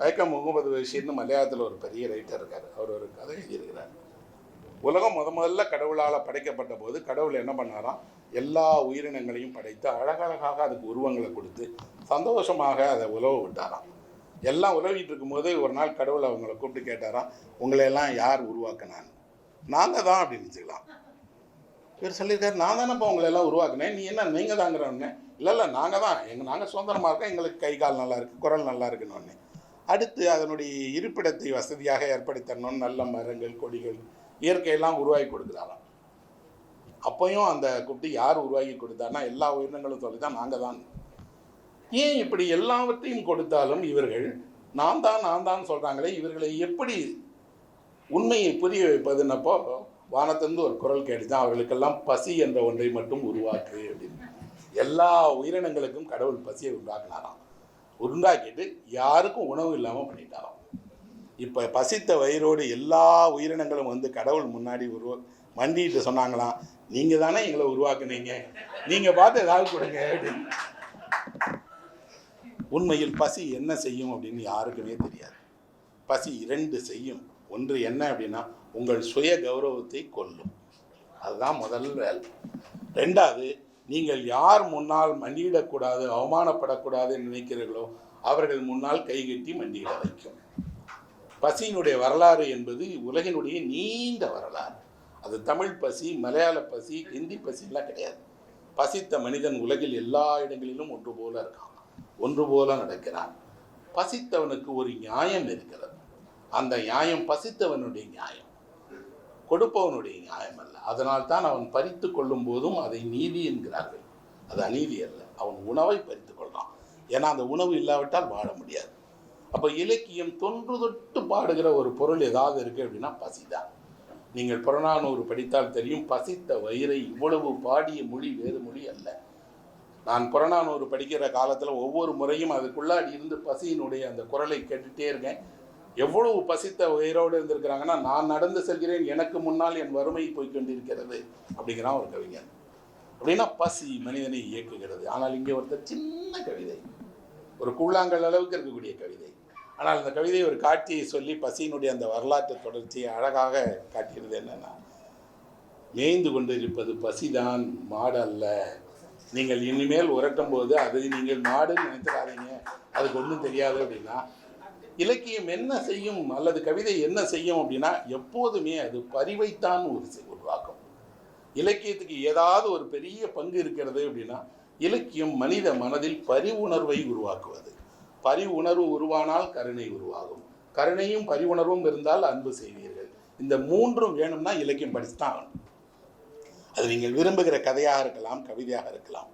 வைக்கம் முகமது பஷீர்னு மலையாளத்தில் ஒரு பெரிய ரைட்டர் இருக்கார். அவர் ஒரு கதை எழுதியிருக்கிறார். உலகம் முத முதல்ல கடவுளால் படைக்கப்பட்ட போது கடவுள் என்ன பண்ணாராம் எல்லா உயிரினங்களையும் படைத்து அழகழகாக அதுக்கு உருவங்களை கொடுத்து சந்தோஷமாக அதை உழவு விட்டாராம். எல்லாம் உலவிட்டு இருக்கும்போது ஒரு நாள் கடவுள் அவங்கள கூப்பிட்டு கேட்டாராம் உங்களை எல்லாம் யார் உருவாக்குனான்னு? நாங்கள் தான் அப்படின்னு வச்சுக்கலாம் இவர் சொல்லியிருக்காரு நான் தானேப்பா உங்களை எல்லாம் உருவாக்குனேன். நீ என்ன நீங்கள் தாங்கிறோன்னே இல்லை இல்லை நாங்கள் தான். எங்கள் நாங்கள் சுதந்திரமாக இருக்கோம். எங்களுக்கு கை கால் நல்லா இருக்குது குரல் நல்லா இருக்குன்னு ஒன்று அடுத்து அதனுடைய இருப்பிடத்தை வசதியாக ஏற்படுத்தணும் நல்ல மரங்கள் கொடிகள் இயற்கையெல்லாம் உருவாக்கி கொடுக்குறாராம் அப்பையும் அந்த குட்டி யார் உருவாக்கி கொடுத்தானா எல்லா உயிரினங்களும் சொல்லி தான் நாங்கள் தான். ஏன் இப்படி எல்லாவற்றையும் கொடுத்தாலும் இவர்கள் நான் தான் நான் தான் சொல்கிறாங்களே இவர்களை எப்படி உண்மையை புரிய வைப்பதுன்னப்போ வானத்திலிருந்து ஒரு குரல் கேட்டுதான் அவர்களுக்கெல்லாம் பசி என்ற ஒன்றை மட்டும் உருவாக்கு அப்படின்னு. எல்லா உயிரினங்களுக்கும் கடவுள் பசியை உண்டாக்குனாராம். உண்டாக்கிட்டு யாருக்கும் உணவு இல்லாமல் பண்ணிட்டாலும். இப்போ பசித்த வயிறோடு எல்லா உயிரினங்களும் வந்து கடவுள் முன்னாடி உருவ மண்டிட்டு சொன்னாங்களாம் நீங்கள் தானே எங்களை உருவாக்குனீங்க? நீங்கள் பார்த்து ஏதாவது கொடுங்க. அப்படின்னு உண்மையில் பசி என்ன செய்யும் அப்படின்னு யாருக்குமே தெரியாது. பசி இரண்டு செய்யும். ஒன்று என்ன அப்படின்னா உங்கள் சுய கௌரவத்தை கொல்லும். அதுதான் முதல் வேலை. ரெண்டாவது நீங்கள் யார் முன்னால் மண்டியிடக்கூடாது அவமானப்படக்கூடாதுன்னு நினைக்கிறீர்களோ அவர்கள் முன்னால் கைகட்டி மண்டியிட வைக்கும். பசியினுடைய வரலாறு என்பது உலகினுடைய நீண்ட வரலாறு. அது தமிழ் பசி மலையாள பசி ஹிந்தி பசிலாம் கிடையாது. பசித்த மனிதன் உலகில் எல்லா இடங்களிலும் ஒன்று போல இருக்கான். ஒன்று போல நடக்கிறான். பசித்தவனுக்கு ஒரு நியாயம் இருக்கிறது. அந்த நியாயம் பசித்தவனுடைய நியாயம். கொடுப்பவனுடைய நியாயம் அல்ல. அதனால் தான் அவன் பறித்து கொள்ளும் போதும் அதை நீதி என்கிறார்கள். அது அநீதி அல்ல. அவன் உணவை பறித்து கொள்றான். ஏன்னா அந்த உணவு இல்லாவிட்டால் வாழ முடியாது. அப்போ இலக்கியம் தொன்று தொட்டு பாடுகிற ஒரு பொருள் ஏதாவது இருக்கு அப்படின்னா பசிதான் நீங்கள் புறநானூறு படித்தால் தெரியும் பசித்த வயிறை இவ்வளவு பாடிய மொழி வேறு மொழி அல்ல. நான் புறநானூறு படிக்கிற காலத்தில் ஒவ்வொரு முறையும் அதுக்குள்ளாடி இருந்து பசியினுடைய அந்த குரலை கேட்டுகிட்டே இருக்கேன். எவ்வளவு பசித்த உயிரோடு இருந்திருக்கிறாங்கன்னா நான் நடந்து செல்கிறேன் எனக்கு முன்னால் என் வறுமை போய் கொண்டிருக்கிறது அப்படிங்கிறான் ஒரு கவிஞர் அப்படின்னா பசி மனிதனை இயக்குகிறது. ஆனால் இங்கே ஒருத்தர் சின்ன கவிதை. ஒரு கூழாங்கல் அளவுக்கு இருக்கக்கூடிய கவிதை. ஆனால் அந்த கவிதை ஒரு காட்சியை சொல்லி பசியினுடைய அந்த வரலாற்று தொடர்ச்சியை அழகாக காட்டுகிறது என்னன்னா மேய்ந்து கொண்டிருப்பது பசிதான் மாடு அல்ல நீங்கள் இனிமேல் உரட்டும் போது அது நீங்கள் மாடுன்னு நினைச்சிடாதீங்க அதுக்கு ஒன்றும் தெரியாது அப்படின்னா இலக்கியம் என்ன செய்யும் அல்லது கவிதை என்ன செய்யும் அப்படின்னா எப்போதுமே அது பரிவைத்தான் ஒரு செ- உருவாக்கும் இலக்கியத்துக்கு ஏதாவது ஒரு பெரிய பங்கு இருக்கிறது அப்படின்னா இலக்கியம் மனித மனதில் பரிவுணர்வை உருவாக்குவது. பரிவுணர்வு உருவானால் கருணை உருவாகும். கருணையும் பரிவுணர்வும் இருந்தால் அன்பு செய்வீர்கள். இந்த மூன்றும் வேணும்னா இலக்கியம் படிச்சுதான் ஆகணும். அது நீங்கள் விரும்புகிற கதையாக இருக்கலாம் கவிதையாக இருக்கலாம்.